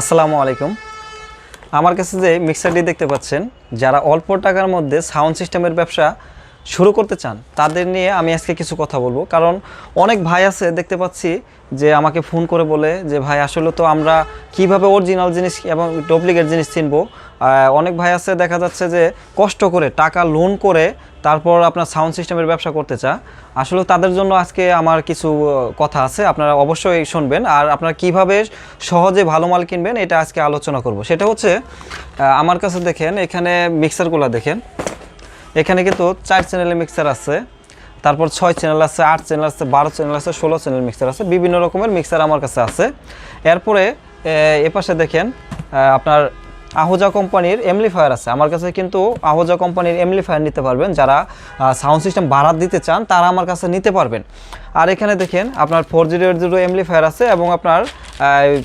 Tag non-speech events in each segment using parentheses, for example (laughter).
আসসালামু আলাইকুম। আমার কাছে যে মিক্সারটি দেখতে পাচ্ছেন, যারা অল্প টাকার মধ্যে সাউন্ড সিস্টেমের ব্যবসা শুরু করতে চান, তাদের নিয়ে আমি আজকে কিছু কথা বলব। কারণ অনেক ভাই আছে, দেখতে পাচ্ছি যে আমাকে ফোন করে বলে যে, ভাই, আসলে তো আমরা কীভাবে অরিজিনাল জিনিস এবং ডুপ্লিকেট জিনিস চিনবো? অনেক ভাই আছে, দেখা যাচ্ছে যে কষ্ট করে টাকা লোন করে তারপর আপনার সাউন্ড সিস্টেমের ব্যবসা করতে চা আসলে তাদের জন্য আজকে আমার কিছু কথা আছে, আপনারা অবশ্যই শুনবেন। আর আপনারা কীভাবে সহজে ভালো মাল কিনবেন, এটা আজকে আলোচনা করব। সেটা হচ্ছে আমার কাছে দেখেন, এখানে মিক্সারগুলো দেখেন। এখানে কিন্তু চার চ্যানেলের মিক্সার আছে, তারপর ছয় চ্যানেল আছে, আট চ্যানেল আছে, বারো চ্যানেল আছে, ষোলো চ্যানেল মিক্সার আছে, বিভিন্ন রকমের মিক্সার আমার কাছে আছে। এরপরে এপাশে দেখেন আপনার আহুজা কোম্পানির এমলিফায়ার আছে। আমার কাছে কিন্তু আহোজা কোম্পানির এমলিফায়ার নিতে পারবেন। যারা সাউন্ড সিস্টেম বাড়াত দিতে চান, তারা আমার কাছে নিতে পারবেন। আর এখানে দেখেন, আপনার four zero eight zero amplifier আছে এবং আপনার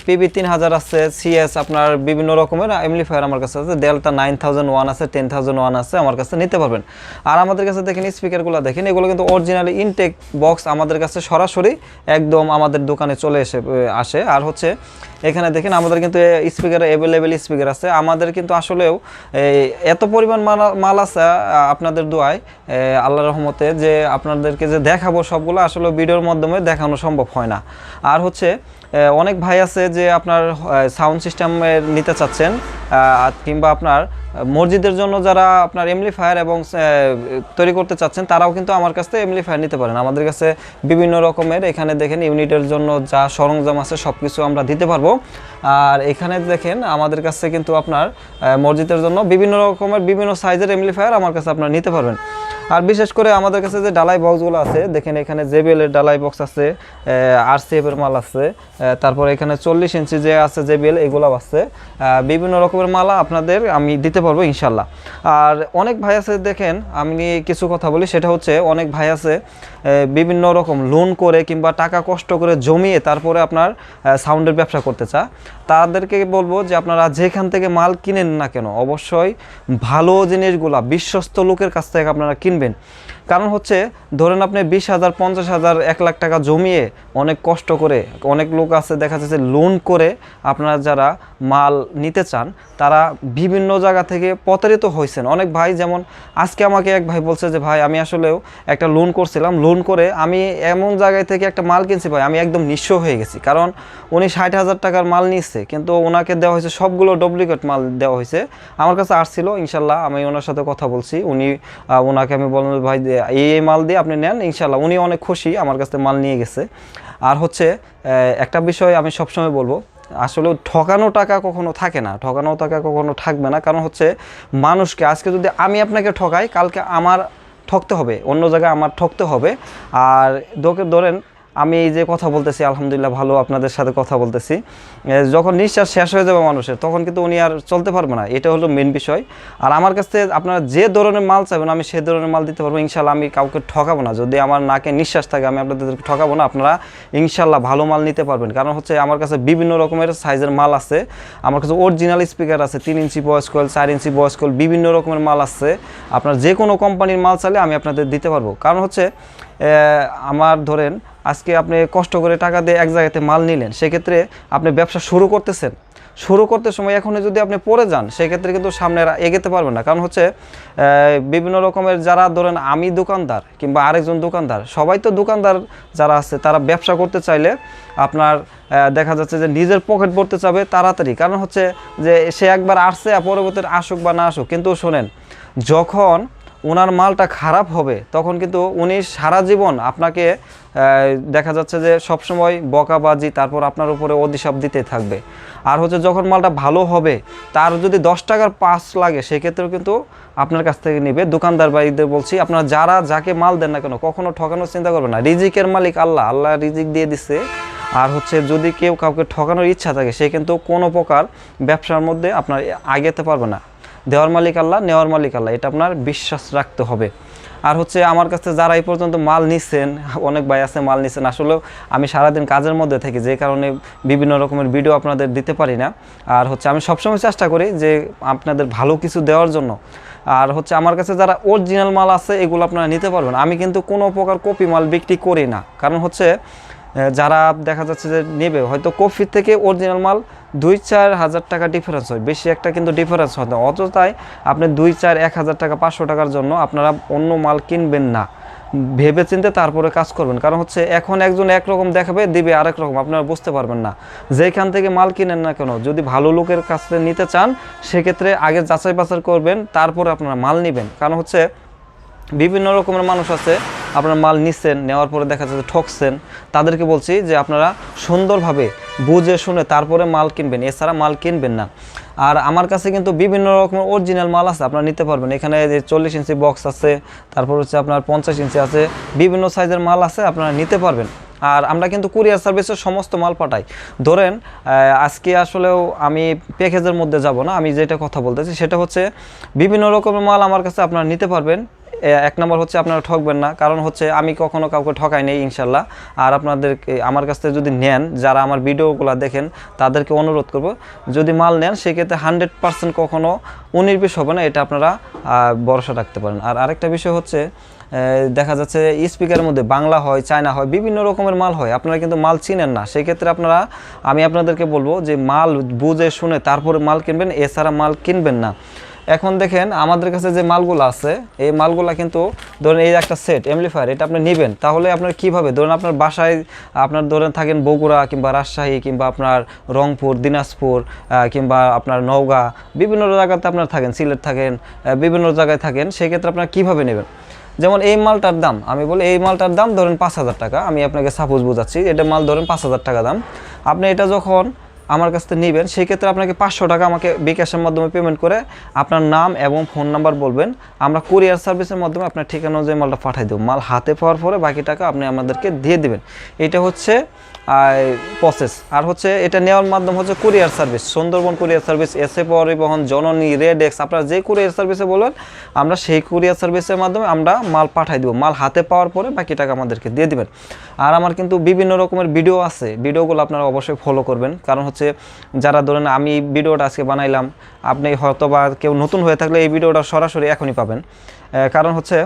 পিবি তিন হাজার আছে সিএস আপনার বিভিন্ন রকমের এমলিফায়ার আমার কাছে আছে। ডেল্টা নাইন থাউজেন্ড ওয়ান আছে টেন থাউজেন্ড ওয়ান আছে, আমার কাছে নিতে পারবেন। আর আমাদের কাছে দেখেন স্পিকারগুলো দেখেন, এগুলো কিন্তু অরিজিনালি ইনটেক বক্স আমাদের কাছে সরাসরি একদম আমাদের দোকানে চলে এসে আসে। আর হচ্ছে এখানে দেখেন আমাদের কিন্তু স্পিকার অ্যাভেলেবেল স্পিকার আছে। আমাদের কিন্তু আসলেও এত পরিমাণ মাল আছে আপনাদের দোয়ায় আল্লাহ রহমতে যে আপনাদেরকে যে দেখাবো সবগুলো আসলে ভিডিওর মাধ্যমে দেখানো সম্ভব হয় না। আর হচ্ছে অনেক ভাই আছে যে আপনার সাউন্ড সিস্টেমের নিতে চাচ্ছেন কিংবা আপনার মসজিদের জন্য যারা আপনার এমলিফায়ার এবং তৈরি করতে চাচ্ছেন, তারাও কিন্তু আমার কাছ থেকে এমলিফায়ার নিতে পারেন। আমাদের কাছে বিভিন্ন রকমের, এখানে দেখেন ইউনিটের জন্য যা সরঞ্জাম আছে সব কিছু আমরা দিতে পারব। আর এখানে দেখেন, আমাদের কাছে কিন্তু আপনার মসজিদের জন্য বিভিন্ন রকমের, বিভিন্ন সাইজের এমলিফায়ার আমার কাছে আপনারা নিতে পারবেন। আর বিশেষ করে আমাদের কাছে যে ডালাই বক্সগুলো আছে, দেখেন এখানে জেবিএল এর ডালাই বক্স আছে আর এর মাল আছে তারপর এখানে চল্লিশ ইঞ্চি যে আছে জেবিএল এগুলো আছে। বিভিন্ন রকমের মালা আপনাদের আমি দিতে পারব ইনশাল্লাহ। আর অনেক ভাই আছে, দেখেন, আমি কিছু কথা বলি, সেটা হচ্ছে অনেক ভাই আছে বিভিন্ন রকম লোন করে কিংবা টাকা কষ্ট করে জমিয়ে তারপরে আপনার সাউন্ডের ব্যবসা করতে চা তাদেরকে বলব যে আপনারা যেখান থেকে মাল কিনেন না কেন, অবশ্যই ভালো জিনিসগুলা, বিশ্বস্ত লোকের কাছ থেকে আপনারা কিনবেন। শুনবেন কারণ হচ্ছে, ধরেন আপনি বিশ হাজার, পঞ্চাশ হাজার, এক লাখ টাকা জমিয়ে অনেক কষ্ট করে, অনেক লোক আছে, দেখা যাচ্ছে লোন করে আপনারা যারা মাল নিতে চান, তারা বিভিন্ন জায়গা থেকে প্রতারিত হয়েছেন। অনেক ভাই যেমন, আজকে আমাকে এক ভাই বলছে যে, ভাই, আমি আসলেও একটা লোন করছিলাম। লোন করে আমি এমন জায়গায় থেকে একটা মাল কিনছি, ভাই, আমি একদম নিঃস্ব হয়ে গেছি। কারণ উনি ষাট হাজার টাকার মাল নিচ্ছে কিন্তু ওনাকে দেওয়া হয়েছে, সবগুলো ডুপ্লিকেট মাল দেওয়া হয়েছে। আমার কাছে আসছিল ইনশাল্লাহ আমি ওনার সাথে কথা বলছি। উনি ওনাকে আমি বললাম, ভাই এই এই মাল দিয়ে আপনি নেন ইনশাল্লাহ উনি অনেক খুশি আমার কাছ থেকে মাল নিয়ে গেছে। আর হচ্ছে একটা বিষয় আমি সবসময় বলব, আসলে ঠকানো টাকা কখনো থাকে না, ঠকানো টাকা কখনো থাকবে না। কারণ হচ্ছে, মানুষকে আজকে যদি আমি আপনাকে ঠকাই, কালকে আমার ঠকতে হবে, অন্য জায়গায় আমার ঠকতে হবে। আর ধরেন আমি এই যে কথা বলতেছি, আলহামদুলিল্লাহ ভালো আপনাদের সাথে কথা বলতেছি। যখন নিঃশ্বাস শেষ হয়ে যাবে মানুষের, তখন কিন্তু উনি আর চলতে পারবে না। এটা হলো মেন বিষয়। আর আমার কাছ থেকে আপনারা যে ধরনের মাল চাইবেন, আমি সে ধরনের মাল দিতে পারব। ইনশাল্লাহ আমি কাউকে ঠকাবো না। যদি আমার নাকে নিঃশ্বাস থাকে, আমি আপনাদেরকে ঠকাবো না। আপনারা ইনশাল্লাহ ভালো মাল নিতে পারবেন। কারণ হচ্ছে আমার কাছে বিভিন্ন রকমের সাইজের মাল আছে। আমার কাছে অরিজিনাল স্পিকার আছে, তিন ইঞ্চি বয়স কয়েল চার ইঞ্চি বয়স কয়েল বিভিন্ন রকমের মাল আছে। আপনার যে কোনো কোম্পানির মাল চাইলে আমি আপনাদের দিতে পারব। কারণ হচ্ছে আমার ধরেন আজকে আপনি কষ্ট করে টাকা দিয়ে এক জায়গাতে মাল নিলেন, সেক্ষেত্রে আপনি ব্যবসা শুরু করতেছেন। শুরু করতে সময় এখনই যদি আপনি পড়ে যান, সেক্ষেত্রে কিন্তু সামনে এগোতে পারবেন না। কারণ হচ্ছে বিভিন্ন রকমের যারা ধরেন আমি দোকানদার কিংবা আরেকজন দোকানদার, সবাই তো দোকানদার যারা আছে, তারা ব্যবসা করতে চাইলে আপনার দেখা যাচ্ছে যে নিজের পকেট ভরতে চাবে তাড়াতাড়ি। কারণ হচ্ছে যে সে একবার আসছে, পরবর্তীতে আসুক বা না আসুক, কিন্তু শোনেন, যখন ওনার মালটা খারাপ হবে, তখন কিন্তু উনি সারা জীবন আপনাকে দেখা যাচ্ছে যে সবসময় বকাবাজি, তারপর আপনার উপরে অধিশাপ দিতে থাকবে। আর হচ্ছে যখন মালটা ভালো হবে, তার যদি দশ টাকার পাস লাগে, সেক্ষেত্রেও কিন্তু আপনার কাছ থেকে নেবে। দোকানদার ভাইদের বলছি, আপনারা যারা যাকে মাল দেন না কেন, কখনো ঠকানোর চিন্তা করবেন না। রিজিকের মালিক আল্লাহ আল্লাহ রিজিক দিয়ে দিচ্ছে আর হচ্ছে যদি কেউ কাউকে ঠকানোর ইচ্ছা থাকে, সে কিন্তু কোনো প্রকার ব্যবসার মধ্যে আপনার আগেতে পারবে না। দেওয়ার মালিক আল্লাহ, নেওয়ার মালিক আল্লাহ। এটা আপনার বিশ্বাস রাখতে হবে। আর হচ্ছে আমার কাছে যারা এই পর্যন্ত মাল নিচ্ছেন অনেক ভাই আছে মাল নিচ্ছেন আসলেও আমি সারাদিন কাজের মধ্যে থাকি, যে কারণে বিভিন্ন রকমের ভিডিও আপনাদের দিতে পারি না। আর হচ্ছে আমি সবসময় চেষ্টা করি যে আপনাদের ভালো কিছু দেওয়ার জন্য। আর হচ্ছে আমার কাছে যারা অরিজিনাল মাল আছে, এগুলো আপনারা নিতে পারবেন। আমি কিন্তু কোনো প্রকার কপি মাল বিক্রি করি না। কারণ হচ্ছে যারা দেখা যাচ্ছে যে নেবে, হয়তো কফির থেকে অরিজিনাল মাল দুই চার হাজার টাকা ডিফারেন্স হয়। বেশি একটা কিন্তু ডিফারেন্স হয় না। অযথায় আপনি দুই চার এক হাজার টাকা, পাঁচশো টাকার জন্য আপনারা অন্য মাল কিনবেন না। ভেবে চিন্তে তারপরে কাজ করবেন। কারণ হচ্ছে এখন একজন একরকম দেখাবে, দিবে আরেক রকম। আপনারা বুঝতে পারবেন না। যেখান থেকে মাল কিনেন না কেন, যদি ভালো লোকের কাছ নিতে চান, সেক্ষেত্রে আগে যাচাই বাছাই করবেন, তারপরে আপনারা মাল নেবেন। কারণ হচ্ছে বিভিন্ন রকমের মানুষ আছে, আপনার মাল নিচ্ছেন, নেওয়ার পরে দেখা যাচ্ছে ঠকছেন। তাদেরকে বলছি যে আপনারা সুন্দরভাবে বুঝে শুনে তারপরে মাল কিনবেন, এছাড়া মাল কিনবেন না। আর আমার কাছে কিন্তু বিভিন্ন রকমের অরিজিনাল মাল আছে, আপনারা নিতে পারবেন। এখানে যে চল্লিশ ইঞ্চি বক্স আছে, তারপর হচ্ছে আপনার পঞ্চাশ ইঞ্চি আছে, বিভিন্ন সাইজের মাল আছে, আপনারা নিতে পারবেন। আর আমরা কিন্তু কুরিয়ার সার্ভিসের সমস্ত মাল পাঠাই। ধরেন আজকে আসলেও আমি প্যাকেজের মধ্যে যাব না, আমি যেটা কথা বলতেছি সেটা হচ্ছে বিভিন্ন রকমের মাল আমার কাছে আপনারা নিতে পারবেন। এক নম্বর হচ্ছে আপনারা ঠকবেন না। কারণ হচ্ছে আমি কখনো কাউকে ঠকাই নেই, ইনশাল্লাহ। আর আপনাদেরকে, আমার কাছ থেকে যদি নেন, যারা আমার ভিডিওগুলো দেখেন, তাদেরকে অনুরোধ করব, যদি মাল নেন, সেক্ষেত্রে হান্ড্রেড পার্সেন্ট কখনো উনিশ হবে না, এটা আপনারা ভরসা রাখতে পারেন। আর আরেকটা বিষয় হচ্ছে দেখা যাচ্ছে স্পিকারের মধ্যে বাংলা হয়, চায়না হয়, বিভিন্ন রকমের মাল হয়। আপনারা কিন্তু মাল চিনেন না। সেক্ষেত্রে আপনারা, আমি আপনাদেরকে বলব যে মাল বুঝে শুনে তারপরে মাল কিনবেন, এছাড়া মাল কিনবেন না। এখন দেখেন আমাদের কাছে যে মালগুলো আছে, এই মালগুলো কিন্তু ধরেন এই একটা সেট এমপ্লিফায়ার এটা আপনি নেবেন। তাহলে আপনার কীভাবে? ধরেন আপনার বাসায়, আপনার ধরেন থাকেন বগুড়া কিংবা রাজশাহী কিংবা আপনার রংপুর, দিনাজপুর কিংবা আপনার নওগাঁ, বিভিন্ন জায়গাতে আপনার থাকেন, সিলেট থাকেন বিভিন্ন জায়গায় থাকেন, সেক্ষেত্রে আপনার কীভাবে নেবেন? যেমন এই মালটার দাম, আমি বলি এই মালটার দাম ধরেন পাঁচ হাজার টাকা, আমি আপনাকে সাপোজ বোঝাচ্ছি, এটা মাল ধরেন পাঁচ হাজার টাকা দাম। আপনি এটা যখন আমার কাছ থেকে নেবেন সেই ক্ষেত্রে আপনাকে পাঁচশো টাকা আমাকে বিকাশের মাধ্যমে পেমেন্ট করে আপনার নাম এবং ফোন নাম্বার বলবেন। আমরা কুরিয়ার সার্ভিসের মাধ্যমে আপনার ঠিকানা অনুযায়ী মালটা পাঠিয়ে দেবো। মাল হাতে পাওয়ার পরে বাকি টাকা আপনি আমাদেরকে দিয়ে দেবেন। এটা হচ্ছে প্রসেস আর হচ্ছে এটা নেওয়ার মাধ্যম হচ্ছে courier service Sundarban courier service এসে পরিবহন, জননী রেড এক্স আপনারা যে কুরিয়ার সার্ভিসে বলবেন আমরা সেই কুরিয়ার সার্ভিসের মাধ্যমে আমরা মাল পাঠাই দেবো। মাল হাতে পাওয়ার পরে বাকি টাকা আমাদেরকে দিয়ে দেবেন। আর আমার কিন্তু বিভিন্ন রকমের ভিডিও আছে। ভিডিওগুলো আপনারা অবশ্যই ফলো করবেন। কারণ হচ্ছে যারা ধরেন আমি ভিডিওটা আজকে বানাইলাম, আপনি হয়তো বা কেউ নতুন হয়ে থাকলে এই ভিডিওটা সরাসরি এখনই পাবেন। কারণ হচ্ছে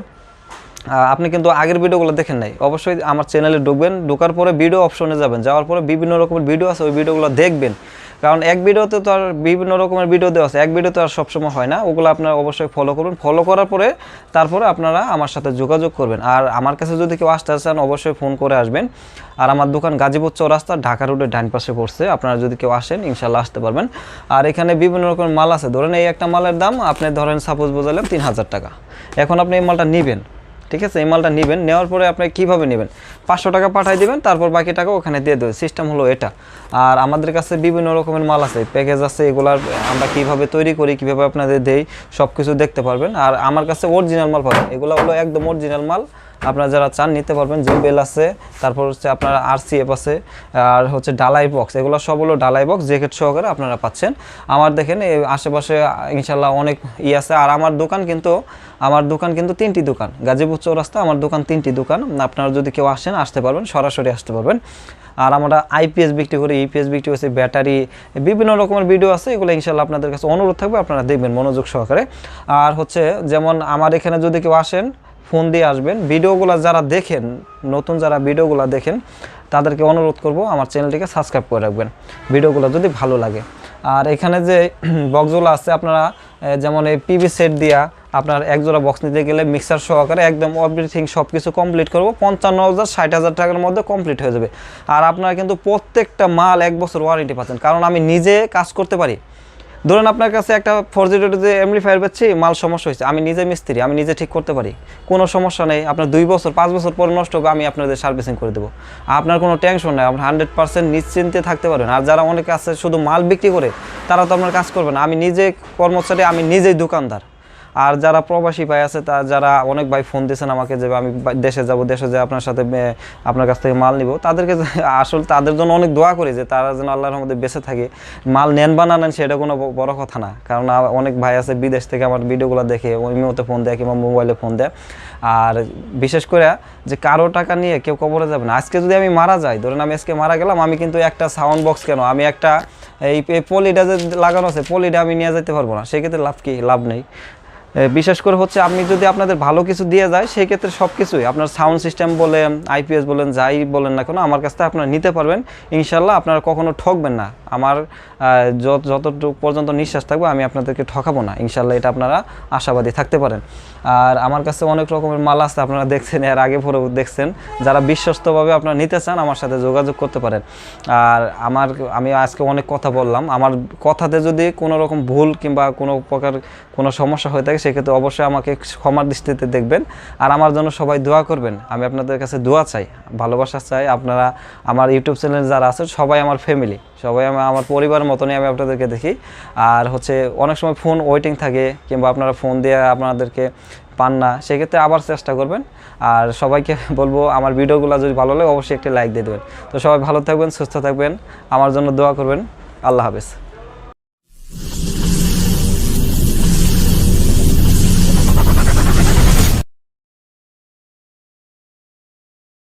আপনি কিন্তু আগের ভিডিওগুলো দেখেন নাই। অবশ্যই আমার চ্যানেলে ঢুকবেন, ঢোকার পরে ভিডিও অপশনে যাবেন। যাওয়ার পরে বিভিন্ন রকমের ভিডিও আছে, ওই ভিডিওগুলো দেখবেন। কারণ এক ভিডিওতে তো আর বিভিন্ন রকমের ভিডিও দেওয়া আছে। এক ভিডিওতে আর সবসময় হয় না। ওগুলো আপনারা অবশ্যই ফলো করুন। ফলো করার পরে তারপরে আপনারা আমার সাথে যোগাযোগ করবেন। আর আমার কাছে যদি কেউ আসতে চান, অবশ্যই ফোন করে আসবেন। আর আমার দোকান গাজীপুর চৌরাস্তা, ঢাকা রোডের ডান পাশে পড়ছে। আপনারা যদি কেউ আসেন, ইনশাল্লাহ আসতে পারবেন। আর এখানে বিভিন্ন রকমের মাল আছে। ধরেন এই একটা মালের দাম আপনি ধরেন সাপোজ বোঝালেন তিন হাজার টাকা। এখন আপনি এই মালটা নেবেন। ঠিক আছে, এই মালটা নেবেন, নেওয়ার পরে আপনি কীভাবে নেবেন? পাঁচশো টাকা পাঠিয়ে দেবেন, তারপর বাকি টাকা ওখানে দিয়ে দেবেন। সিস্টেম হলো এটা। আর আমাদের কাছে বিভিন্ন রকমের মাল আছে প্যাকেজ আছে, এগুলার আমরা কীভাবে তৈরি করি, কীভাবে আপনাদের দেই সব কিছু দেখতে পারবেন। আর আমার কাছে অরিজিনাল মাল পাবেন। এগুলো হলো একদম অরিজিনাল মাল আপনারা যারা চান নিতে পারবেন বেল আছে, তারপর হচ্ছে আপনার আরসিএফ আছে, আর হচ্ছে ডালাই বক্স এগুলো সব হলো ডালাই বক্স জ্যাকেট সহকারে আপনারা পাচ্ছেন। আমার দেখেন আশেপাশে ইনশাল্লাহ অনেক ই আছে, আর আমার দোকান কিন্তু, আমার দোকান কিন্তু তিনটি দোকান। গাজীপুর চৌরাস্তা, আমার দোকান তিনটি দোকান। আপনারা যদি কেউ আসেন, আসতে পারবেন, সরাসরি আসতে পারবেন। আর আমরা আইপিএস বিক্রি করি ইপিএস বিক্রি করছি ব্যাটারি, বিভিন্ন রকমের ভিডিও আছে, এগুলো ইনশাল্লাহ আপনাদের কাছে অনুরোধ থাকবে, আপনারা দেখবেন মনোযোগ সহকারে। আর হচ্ছে, যেমন আমার এখানে যদি কেউ আসেন ফোন দিয়ে আসবেন। ভিডিওগুলো যারা দেখেন, নতুন যারা ভিডিওগুলো দেখেন, তাদেরকে অনুরোধ করব আমার চ্যানেলটিকে সাবস্ক্রাইব করে রাখবেন। ভিডিওগুলো যদি ভালো লাগে। আর এখানে যে (clears throat) বক্সগুলো আছে, আপনারা যেমন এই পিভি সেট দিয়া আপনার এক জোড়া বক্স নিতে গেলে মিক্সার সহকারে একদম এভরিথিং সব কিছু কমপ্লিট করব। পঞ্চান্ন হাজার, ষাট হাজার টাকার মধ্যে কমপ্লিট হয়ে যাবে। আর আপনারা কিন্তু প্রত্যেকটা মাল এক বছর ওয়ারেন্টি পাচ্ছেন। কারণ আমি নিজে কাজ করতে পারি। ধরুন আপনার কাছে একটা ফোর জিরো যে অ্যামপ্লিফায়ার পাচ্ছি, মাল সমস্যা হয়েছে। আমি নিজে মিস্ত্রি, আমি নিজে ঠিক করতে পারি। কোনো সমস্যা নেই, আপনার দুই বছর, পাঁচ বছর পরে নষ্ট হবে আমি আপনাদের সার্ভিসিং করে দেবো। আপনার কোনো টেনশন নেই, আপনার হান্ড্রেড পার্সেন্ট নিশ্চিন্তে থাকতে পারবেন। আর যারা অনেকে আছে শুধু মাল বিক্রি করে, তারা তো আপনার কাজ করবে না। আমি নিজে কর্মচারী, আমি নিজেই দোকানদার। আর যারা প্রবাসী ভাই আছে, তা যারা অনেক ভাই ফোন দিয়েছেন আমাকে যে আমি দেশে যাব, দেশে যে আপনার সাথে আপনার কাছ থেকে মাল নিব। তাদেরকে আসলে তাদের জন্য অনেক দোয়া করি যে তারা যেন আল্লাহর মধ্যে বেঁচে থাকে। মাল নেন বা না নেন সেটা কোনো বড় কথা না। কারণ অনেক ভাই আছে বিদেশ থেকে আমার ভিডিওগুলো দেখে ওই মুহূর্তে ফোন দেয় কিংবা মোবাইলে ফোন দেয়। আর বিশেষ করে যে কারও টাকা নিয়ে কেউ কবরে যাবে না। আজকে যদি আমি মারা যাই, ধরেন আমি আজকে মারা গেলাম, আমি কিন্তু একটা সাউন্ড বক্স কেন? আমি একটা এই পলিটা যে লাগানো আছে, পলিটা আমি নিয়ে যেতে পারব না। সেক্ষেত্রে লাভ কি? লাভ নেই। বিশেষ করে হচ্ছে আমি যদি আপনাদের ভালো কিছু দিয়ে যায় সেই ক্ষেত্রে সব কিছুই আপনার সাউন্ড সিস্টেম বলেন আইপিএস বলেন, যাই বলেন না কেন, আমার কাছ থেকে আপনারা নিতে পারবেন। ইনশাল্লাহ আপনারা কখনো ঠকবেন না। আমার যত, যতটুকু পর্যন্ত নিঃশ্বাস থাকবে, আমি আপনাদেরকে ঠকাবো না। ইনশাল্লাহ এটা আপনারা আশাবাদী থাকতে পারেন। আর আমার কাছে অনেক রকমের মাল আছে, আপনারা দেখছেন, এর আগে পরে দেখছেন। যারা বিশ্বস্তভাবে আপনারা নিতে চান, আমার সাথে যোগাযোগ করতে পারেন। আর আমার, আমি আজকে অনেক কথা বললাম। আমার কথাতে যদি কোনো রকম ভুল কিংবা কোনো প্রকার কোনো সমস্যা হয়ে থাকে সেক্ষেত্রে অবশ্যই আমাকে ক্ষমার দৃষ্টিতে দেখবেন। আর আমার জন্য সবাই দোয়া করবেন। আমি আপনাদের কাছে দোয়া চাই, ভালোবাসা চাই। আপনারা আমার ইউটিউব চ্যানেল যারা আছে সবাই আমার ফ্যামিলি সবাই আমি আমার পরিবারের মতনই আমি আপনাদেরকে দেখি। আর হচ্ছে অনেক সময় ফোন ওয়েটিং থাকে, কিংবা আপনারা ফোন দিয়ে আপনাদেরকে পান না, সেক্ষেত্রে আবার চেষ্টা করবেন। আর সবাইকে বলব, আমার ভিডিওগুলো যদি ভালো লাগে, অবশ্যই একটি লাইক দিয়ে দেবেন। তো সবাই ভালো থাকবেন, সুস্থ থাকবেন। আমার জন্য দোয়া করবেন। আল্লাহ হাফেজ।